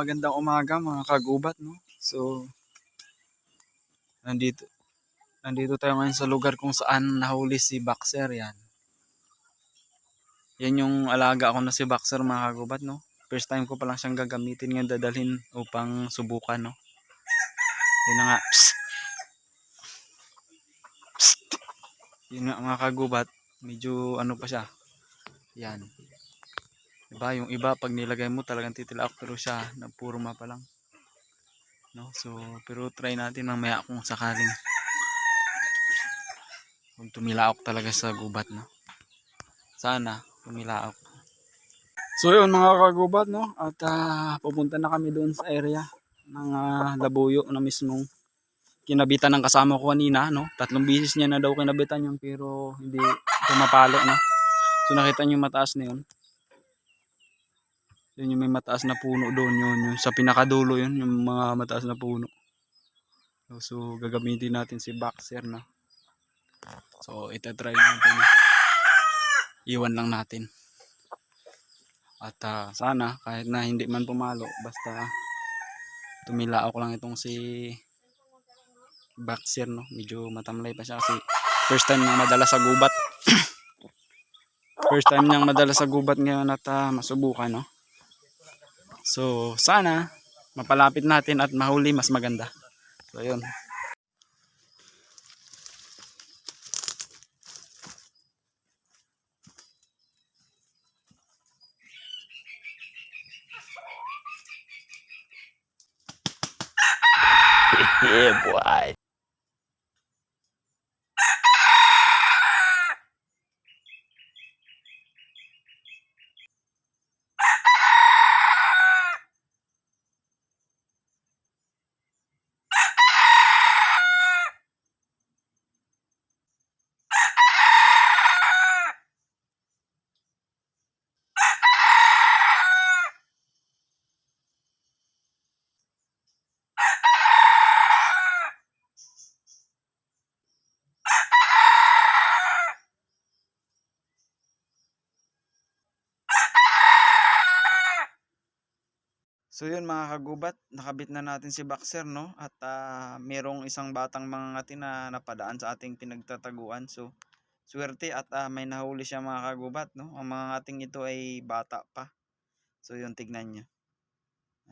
magandang umaga mga kagubat no. So nandito nandito tayo ngayon sa lugar kung saan nahuli si Boxer yan. Yan yung alaga ko na si Boxer mga kagubat no. First time ko pa lang siyang gagamitin ngayon dadalhin upang subukan no. Yun na nga. Psst. Psst. Yun nga mga kagubat, medyo ano pa siya. Yan. Diba? Yung iba pag nilagay mo talagang titilaok pero siya na puro mapa lang. No? So, pero try natin mamaya kung sakaling kung tumilaok talaga sa gubat, no? Sana tumilaok. So yun mga kagubat, no? At ah, pupunta na kami doon sa area ng ah, Labuyo na mismong kinabitan ng kasama ko kanina, no? Tatlong bisis niya na daw kinabitan yun pero hindi pumapalo, no? So nakita niyo mataas na yun. Yun yung may mataas na puno doon yun. Yung sa pinakadulo yun, yung mga mataas na puno. So, gagamitin natin si Boxer na. So itatry natin. Iwan lang natin. At ah, sana kahit na hindi man pumalo, basta tumilaok lang itong si Boxer no. Medyo matamlay pa siya kasi first time niyang madala sa gubat. first time niyang madala sa gubat ngayon at ah, masubukan no. So, sana mapalapit natin at mahuli mas maganda. So, yun. yeah, boy. So yun mga kagubat, nakabit na natin si Boxer no at ah, merong isang batang mga ngati na napadaan sa ating pinagtataguan. So swerte at ah, may nahuli siya mga kagubat no. Ang mga ngating ito ay bata pa. So yun tignan nyo.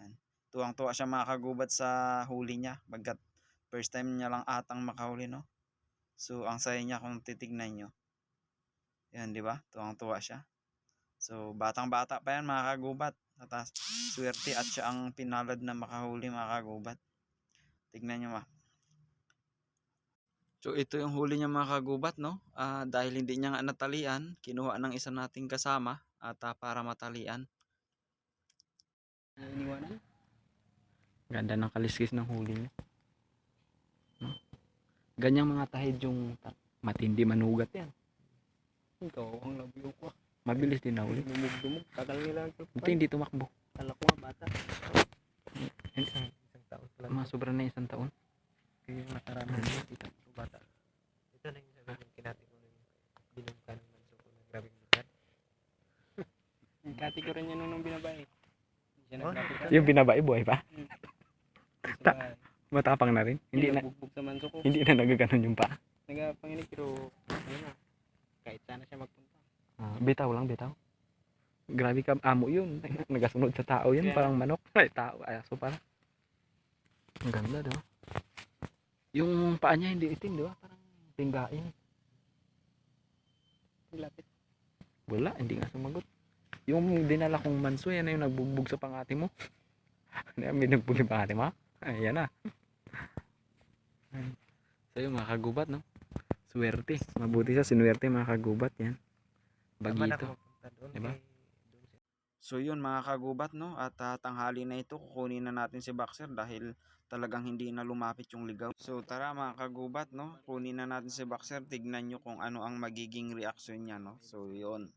Yan. Tuwang-tuwa siya mga kagubat sa huli niya. Bagkat first time niya lang atang makahuli no. So ang saya niya kung titignan nyo. Yan di ba? Tuwang-tuwa siya. So batang bata pa yan mga kagubat. At ah, swerte at siya ang pinalad na makahuli mga kagubat. Tignan nyo ma. So ito yung huli niya mga kagubat no. Ah, dahil hindi niya nga natalian, kinuha ng isa nating kasama at ah, para matalian. Iniwanan? Ganda ng kaliskis ng huli niya. No? Ganyang mga tahid yung matindi manugat yan. Ikaw, ang labiyo ko. Mabilis din nahuli. Dumug-dumug. Tagal nila Ito hindi tumakbo. Kala ko nga bata. Isang, Isang taon pa lang. mga sobra na isang taon. Kaya na. Kita ko bata. Ito na yung sabi ng kinati ko na yung binungka ng manso ko na grabe yung lugar. Kati ko rin yan nung binabae. Oh. Yung binabae buhay pa. Sa Matapang na rin. Hindi na sa manso ko. hindi na nagaganon yung paa. Nagapanginig pero na. Kahit sana siya magpunta. Ah, bitaw lang, bitaw. Grabe ka, amo yun. Nagasunod sa tao yun, Kaya- parang manok. Ay, tao, ay, aso pala. Ang ganda, di ba? Yung paa niya hindi itim, di ba? Parang pinggain. Lapit. Wala, hindi nga sumagot. Yung dinala kong manso, yan na yung nagbugbog sa pangati mo. Ano yan, may nagbug yung pangati mo? Ayan na. Ayun. So mga kagubat, no? Swerte. Mabuti sa sinuwerte mga kagubat, yan. Bagito. Diba? So yun mga kagubat no at ah, tanghali na ito kukunin na natin si Boxer dahil talagang hindi na lumapit yung ligaw. So tara mga kagubat no kunin na natin si Boxer tignan nyo kung ano ang magiging reaksyon niya no. So yun.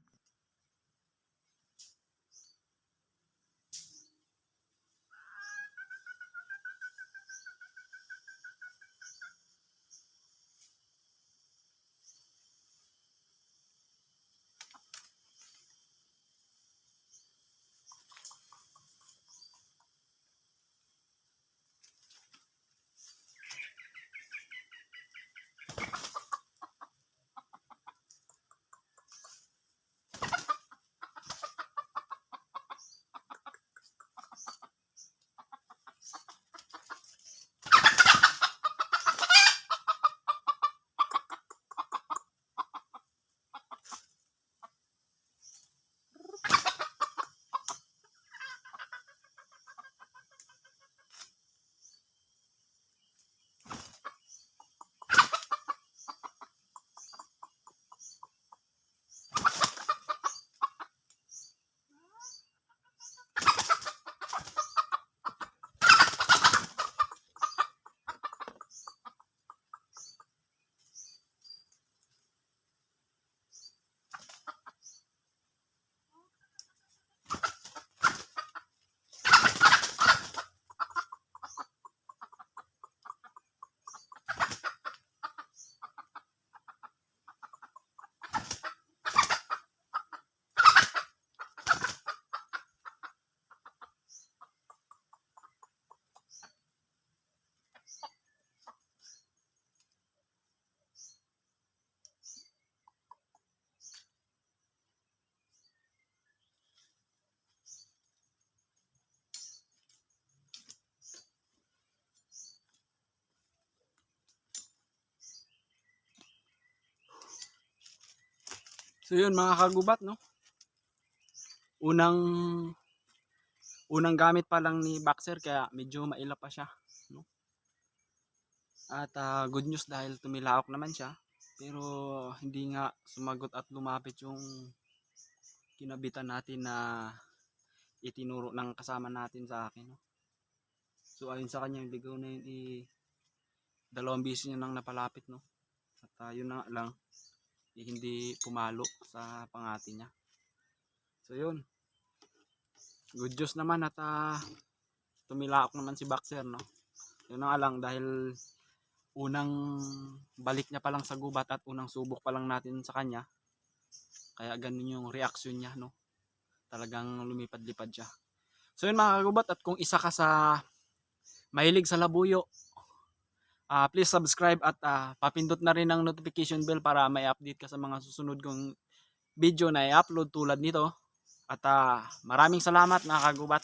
So yun mga kagubat no. Unang unang gamit pa lang ni Boxer kaya medyo maila pa siya no. At ah, good news dahil tumilaok naman siya pero hindi nga sumagot at lumapit yung kinabitan natin na itinuro ng kasama natin sa akin no. So ayun sa kanya yung ligaw na yun i dalawang beses niya nang napalapit no. At ah, yun na lang hindi pumalo sa pangati niya. So yun. Good news naman at ah, tumilaok naman si Boxer no. Yun na nga lang dahil unang balik niya pa lang sa gubat at unang subok pa lang natin sa kanya. Kaya ganun yung reaction niya no. Talagang lumipad-lipad siya. So yun mga kagubat at kung isa ka sa mahilig sa labuyo, ah please subscribe at ah, papindot na rin ang notification bell para may update ka sa mga susunod kong video na i-upload tulad nito. At ah, maraming salamat mga kagubat.